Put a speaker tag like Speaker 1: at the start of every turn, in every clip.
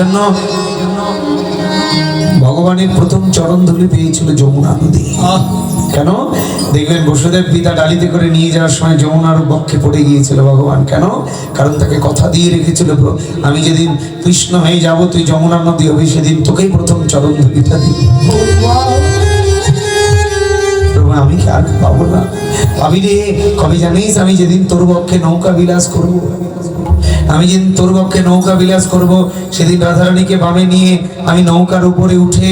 Speaker 1: জন্য ভগবানের প্রথম চরণ ধুলি পেয়েছিল যমুনা নদী। কেন? দেখবেন বসুদেব পিতা ডালিতে করে নিয়ে যাওয়ার সময় যমুনার বক্ষে পড়ে গিয়েছিল ভগবান। কেন? কারণ তাকে কথা দিয়ে রেখেছিল আমি যেদিন কৃষ্ণ হয়ে যাব তুই যমুনা নদী হবি সেদিন তোকেই প্রথম চরণ ধুলিটা দিই আমি কি আর পাবো না? পাবি রে কবে জানিস আমি যেদিন তোর পক্ষে নৌকা বিলাস করব। আমি যেদিন তোর পক্ষে নৌকা বিলাস করব, সেদিন রাধারানীকে বামে নিয়ে আমি নৌকার উপরে উঠে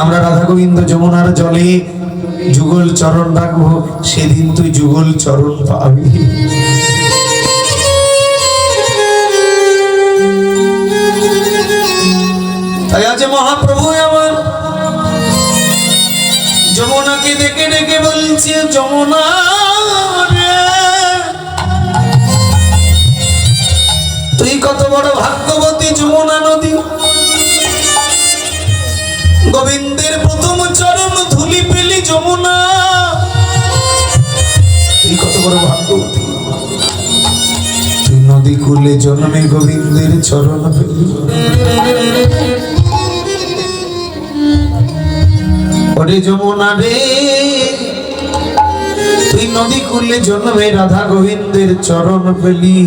Speaker 1: আমরা রাধা গোবিন্দ যমুনার জলে যুগল চরণ রাখব, সেদিন তুই যুগল চরণ পাবি। আছে মহাপ্রভু আমার যমুনাকে ডেকে ডেকে বলছে, যমুনা কত বড় ভাগ্যবতী যমুনা নদী। গোবিন্দের প্রথম চরণ ধুলি পেলি যমুনা। তুই কত বড় ভাগ্যবতী। তুই নদী কুলে জন্মে গোবিন্দের চরণ পেলি। যমুনা রে তুই নদী কুলে জন্মে রাধা গোবিন্দের চরণ পেলি।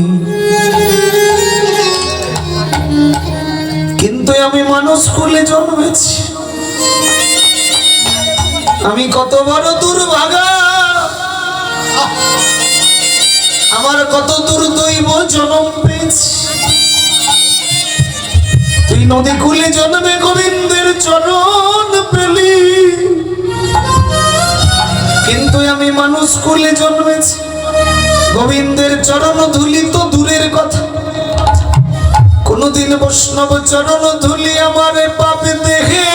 Speaker 1: আমি মানুষ কুলে জন্মেছি। আমি কত বড় দুর্ভাগা। আমার কত দুর্দৈব জন্ম পেয়েছি। তুই নদী কুলে জন্মে গোবিন্দের চরণ পেলি। কিন্তু আমি মানুষ কুলে জন্মেছি। গোবিন্দের চরণ ধুলি তো দূরের কথা। কোনদিন বৈষ্ণব চরণ ধুলি আমার পাপ দেহে।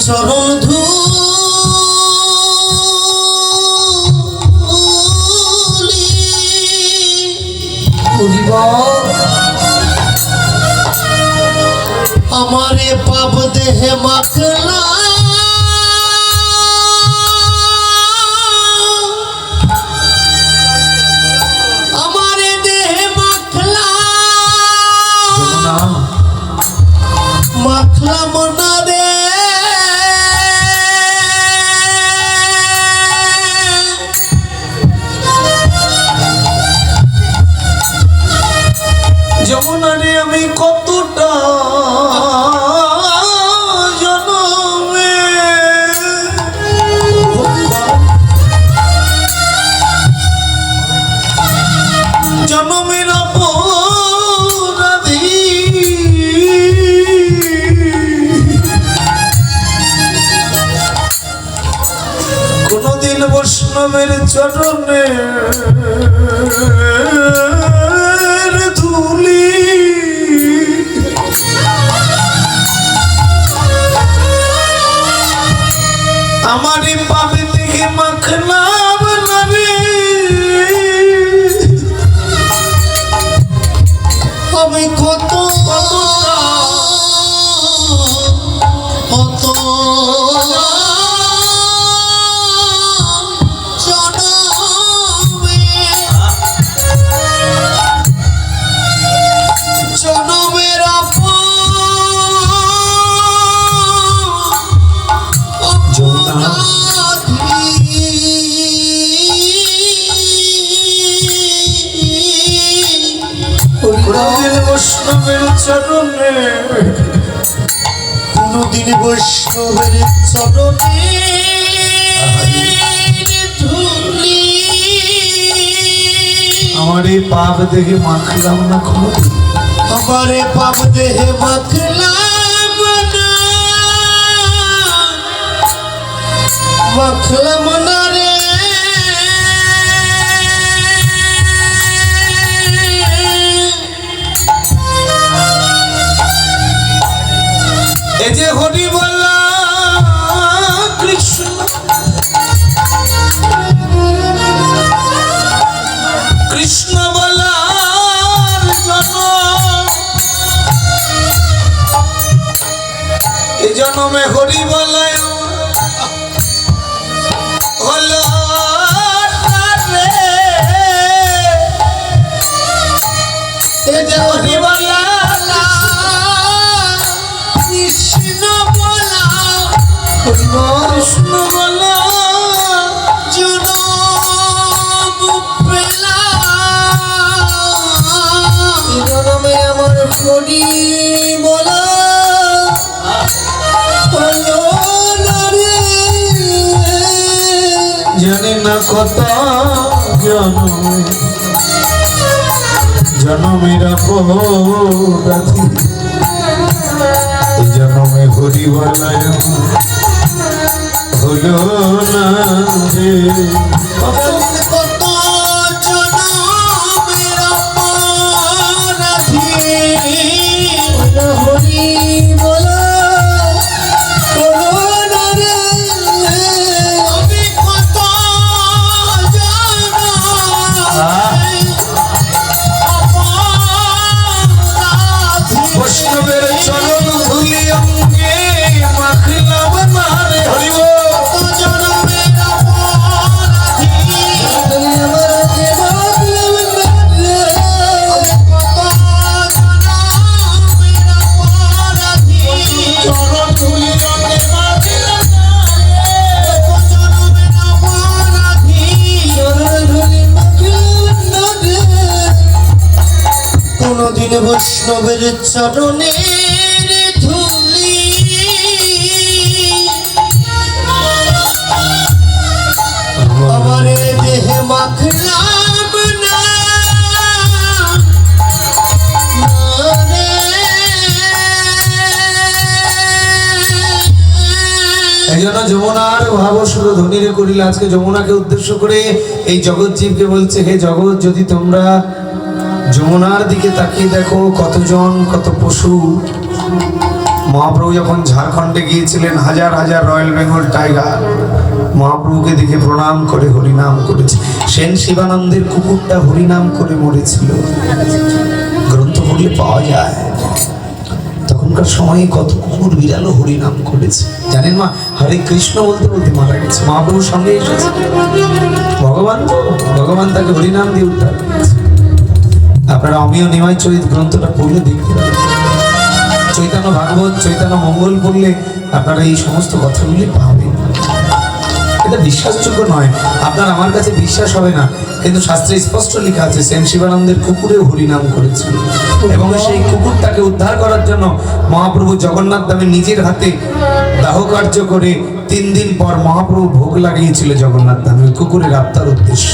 Speaker 2: চরণ ধুলি আমারে পাপ দেহে মাখলা
Speaker 1: বৈষ্ণবের চরণে ধুলি। আমারই পাবে থেকে মাখলাম না রে
Speaker 2: আমি কত কত
Speaker 1: বৈষ্ণবের চরণে।
Speaker 2: কোনদিন বৈষ্ণবের চরণে
Speaker 1: আমার এই পাপ দেখে মাখলাম না কোনদিন
Speaker 2: আমারে পাপ দেহে মাখলাম না। মাখলাম না।
Speaker 1: এই যে হরি বলা কৃষ্ণ। কৃষ্ণ বলার জন্য এই জন্মে হরি বলায় হলো যে হরি বলা
Speaker 2: কৃষ্ণ বলা। জনম
Speaker 1: আমার হরি বলা জানি না কত জন্মে জন্মের রাধি এই জন্মে হরি বলায় হলো না
Speaker 2: কোনদিন বৈষ্ণবের চরণের ধুলি। দেহে
Speaker 1: এই জন্য যমুনার ভাব শুরু ধনীরে করিল আজকে যমুনাকে উদ্দেশ্য করে এই জগৎ জীবকে বলছে, হে জগৎ, যদি তোমরা যমুনার দিকে তাকিয়ে দেখো কতজন, কত পশু। মহাপ্রভু যখন ঝাড়খণ্ডে গিয়েছিলেন, হাজার হাজার রয়্যাল বেঙ্গল টাইগার, মহাপ্রভুকে দেখে প্রণাম করে হরিনাম করেছে। সেন শিবানন্দের কুকুরটা হরিনাম করে মরেছিল। গ্রন্থ পড়লে পাওয়া যায়। তখনকার সময়ে কত কুকুর বিড়ালও হরিনাম করেছে। জানেন মা, হরে কৃষ্ণ বলতে বলতে মারা গেছে। মহাপ্রভুর সঙ্গে এসেছে। ভগবান তো ভগবান তাকে হরিনাম দিয়ে উদ্ধার করেছে। আপনারা অমিয় নিমাই চরিত গ্রন্থটা পড়লে দেখতে পাবেন। চৈতন্য ভাগবত, চৈতন্য মঙ্গল পড়লে আপনারা এই সমস্ত কথাগুলি পাবেন। এটা বিশ্বাসযোগ্য নয়। আপনার আমার কাছে বিশ্বাস হবে না। কিন্তু শাস্ত্রে স্পষ্ট লেখা আছে, সেন শিবানন্দের কুকুরেও হরিনাম করেছিল এবং সেই কুকুরটাকে উদ্ধার করার জন্য মহাপ্রভু জগন্নাথ দামে নিজের হাতে দাহ কার্য করে তিন দিন পর মহাপ্রভু ভোগ লাগিয়েছিল জগন্নাথ দামে কুকুরের আত্মার উদ্দেশ্য।